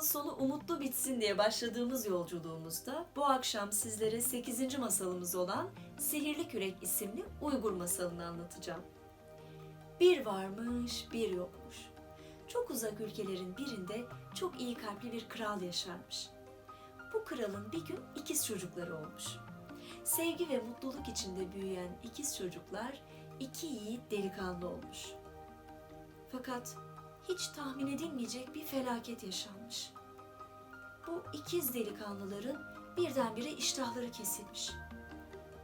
sonu umutlu bitsin diye başladığımız yolculuğumuzda bu akşam sizlere 8. masalımız olan Sihirli Kürek isimli Uygur masalını anlatacağım. Bir varmış, bir yokmuş. Çok uzak ülkelerin birinde çok iyi kalpli bir kral yaşarmış. Bu kralın bir gün ikiz çocukları olmuş. Sevgi ve mutluluk içinde büyüyen ikiz çocuklar iki yiğit delikanlı olmuş. Fakat hiç tahmin edilmeyecek bir felaket yaşanmış. Bu ikiz delikanlıların birdenbire iştahları kesilmiş.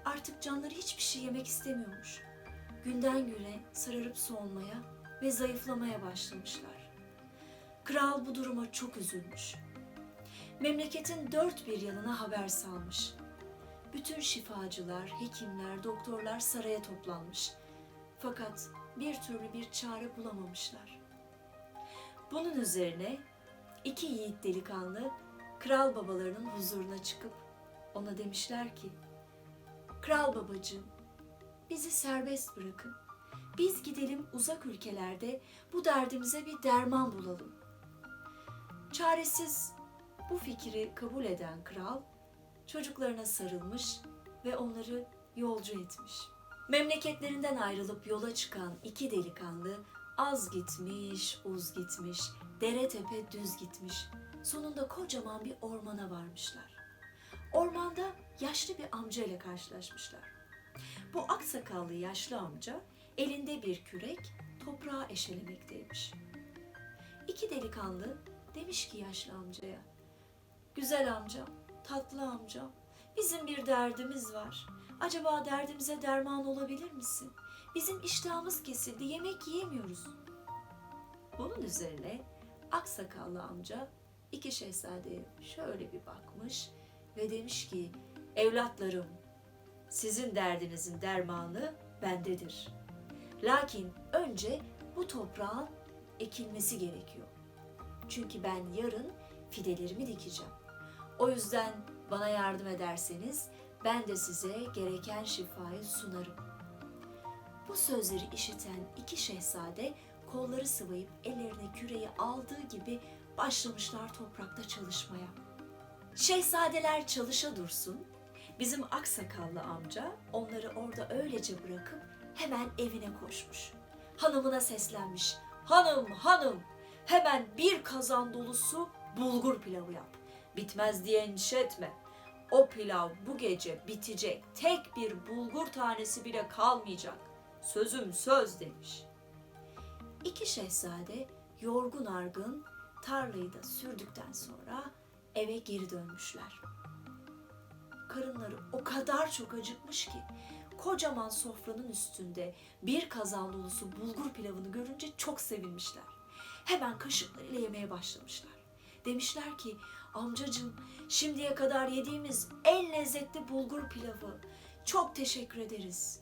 Artık canları hiçbir şey yemek istemiyormuş. Günden güne sararıp soğumaya ve zayıflamaya başlamışlar. Kral bu duruma çok üzülmüş. Memleketin dört bir yanına haber salmış. Bütün şifacılar, hekimler, doktorlar saraya toplanmış. Fakat bir türlü bir çare bulamamışlar. Bunun üzerine iki yiğit delikanlı kral babalarının huzuruna çıkıp ona demişler ki Kral babacığım bizi serbest bırakın. Biz gidelim uzak ülkelerde bu derdimize bir derman bulalım. Çaresiz bu fikri kabul eden kral çocuklarına sarılmış ve onları yolcu etmiş. Memleketlerinden ayrılıp yola çıkan iki delikanlı az gitmiş, uz gitmiş, dere tepe düz gitmiş. Sonunda kocaman bir ormana varmışlar. Ormanda yaşlı bir amca ile karşılaşmışlar. Bu aksakallı yaşlı amca elinde bir kürek toprağa eşelemekteymiş. İki delikanlı demiş ki yaşlı amcaya, Güzel amcam, tatlı amcam, bizim bir derdimiz var. Acaba derdimize derman olabilir misin? Bizim iştahımız kesildi, yemek yiyemiyoruz. Bunun üzerine aksakallı amca iki şehzadeye şöyle bir bakmış ve demiş ki, evlatlarım, sizin derdinizin dermanı bendedir. Lakin önce bu toprağın ekilmesi gerekiyor. Çünkü ben yarın fidelerimi dikeceğim. O yüzden bana yardım ederseniz ben de size gereken şifayı sunarım. Bu sözleri işiten iki şehzade kolları sıvayıp ellerine küreği aldığı gibi başlamışlar toprakta çalışmaya. Şehzadeler çalışa dursun, bizim aksakallı amca onları orada öylece bırakıp hemen evine koşmuş. Hanımına seslenmiş. Hanım, hanım, hemen bir kazan dolusu bulgur pilavı yap. Bitmez diye endişe etme. O pilav bu gece bitecek. Tek bir bulgur tanesi bile kalmayacak. Sözüm söz demiş. İki şehzade yorgun argın tarlayı da sürdükten sonra eve geri dönmüşler. Karınları o kadar çok acıkmış ki kocaman sofranın üstünde bir kazan dolusu bulgur pilavını görünce çok sevinmişler. Hemen kaşıklarıyla yemeye başlamışlar. Demişler ki amcacığım şimdiye kadar yediğimiz en lezzetli bulgur pilavı. Çok teşekkür ederiz.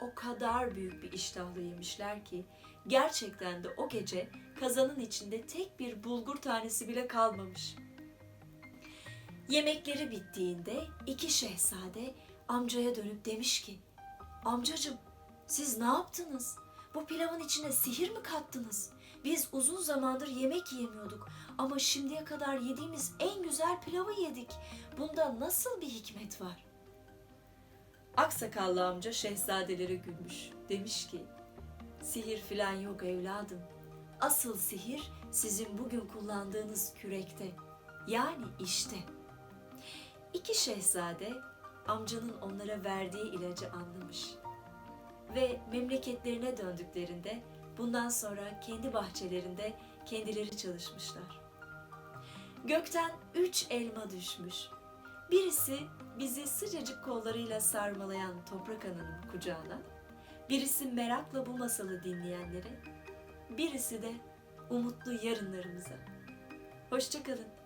O kadar büyük bir iştahla yemişler ki gerçekten de o gece kazanın içinde tek bir bulgur tanesi bile kalmamış. Yemekleri bittiğinde iki şehzade amcaya dönüp demiş ki Amcacığım siz ne yaptınız? Bu pilavın içine sihir mi kattınız? Biz uzun zamandır yemek yemiyorduk ama şimdiye kadar yediğimiz en güzel pilavı yedik. Bunda nasıl bir hikmet var? Aksakallı amca şehzadelere gülmüş. Demiş ki, sihir filan yok evladım. Asıl sihir sizin bugün kullandığınız kürekte. Yani işte. İki şehzade amcanın onlara verdiği ilacı anlamış. Ve memleketlerine döndüklerinde bundan sonra kendi bahçelerinde kendileri çalışmışlar. Gökten üç elma düşmüş. Birisi bizi sıcacık kollarıyla sarmalayan toprak ananın kucağına, birisi merakla bu masalı dinleyenlere, birisi de umutlu yarınlarımıza. Hoşçakalın.